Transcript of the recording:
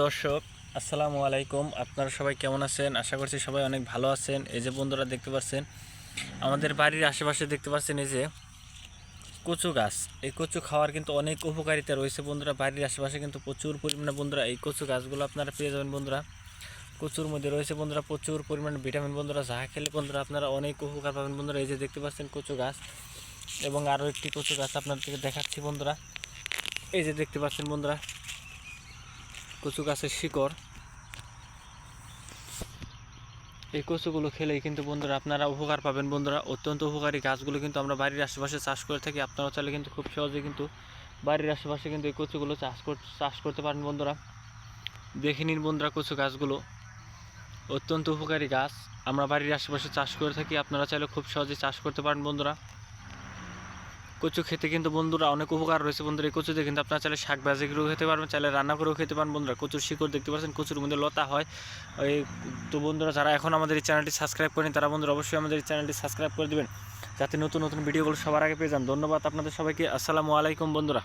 দর্শক, আসসালামু আলাইকুম। আপনারা সবাই কেমন আছেন? আশা করছি সবাই অনেক ভালো আছেন। এই যে বন্ধুরা দেখতে পাচ্ছেন, আমাদের বাড়ির আশেপাশে দেখতে পাচ্ছেন এই যে কচু গাছ। এই কচু খাওয়ার কিন্তু অনেক উপকারিতা রয়েছে বন্ধুরা। বাড়ির আশেপাশে কিন্তু প্রচুর পরিমাণে বন্ধুরা এই কচু গাছগুলো আপনারা পেয়ে যাবেন বন্ধুরা। কচুর মধ্যে রয়েছে বন্ধুরা প্রচুর পরিমাণে ভিটামিন বন্ধুরা। যা খেলে বন্ধুরা আপনারা অনেক উপকার পাবেন বন্ধুরা। এই যে দেখতে পাচ্ছেন কচু গাছ এবং আরও একটি কচু গাছ আপনাদেরকে দেখাচ্ছি বন্ধুরা। এই যে দেখতে পাচ্ছেন বন্ধুরা কচু গাছের শিকড়। এই কচুগুলো খেলেই কিন্তু বন্ধুরা আপনারা উপকার পাবেন। বন্ধুরা, অত্যন্ত উপকারী গাছগুলো কিন্তু আমরা বাড়ির আশেপাশে চাষ করে থাকি। আপনারা চাইলে কিন্তু খুব সহজে কিন্তু বাড়ির আশেপাশে কিন্তু এই কচুগুলো চাষ চাষ করতে পারেন বন্ধুরা। দেখে নিন বন্ধুরা কচু গাছগুলো। অত্যন্ত উপকারী গাছ। আমরা বাড়ির আশেপাশে চাষ করে থাকি। আপনারা চাইলে খুব সহজে চাষ করতে পারেন বন্ধুরা। কচু খেতে কিন্তু বন্ধুরা অনেক উপকার রয়েছে বন্ধুরা। এই কচুতে কিন্তু আপনারা চাইলে শাক ভাজি করেও খেতে পারবেন, চাইলে রান্না করেও খেতে পারেন বন্ধুরা, কচুর শিকড় দেখতে পাচ্ছেন, কচুর মধ্যে লতা হয়। এই তো বন্ধুরা, যারা এখন আমাদের এই চ্যানেলটি সাবস্ক্রাইব করেন, তারা বন্ধুরা অবশ্যই আমাদের এই চ্যানেলটি সাবস্ক্রাইব করে দেবেন। যাতে নতুন নতুন ভিডিওগুলো সবার আগে পেয়ে যান। ধন্যবাদ আপনাদের সবাইকে। আসসালামু আলাইকুম বন্ধুরা।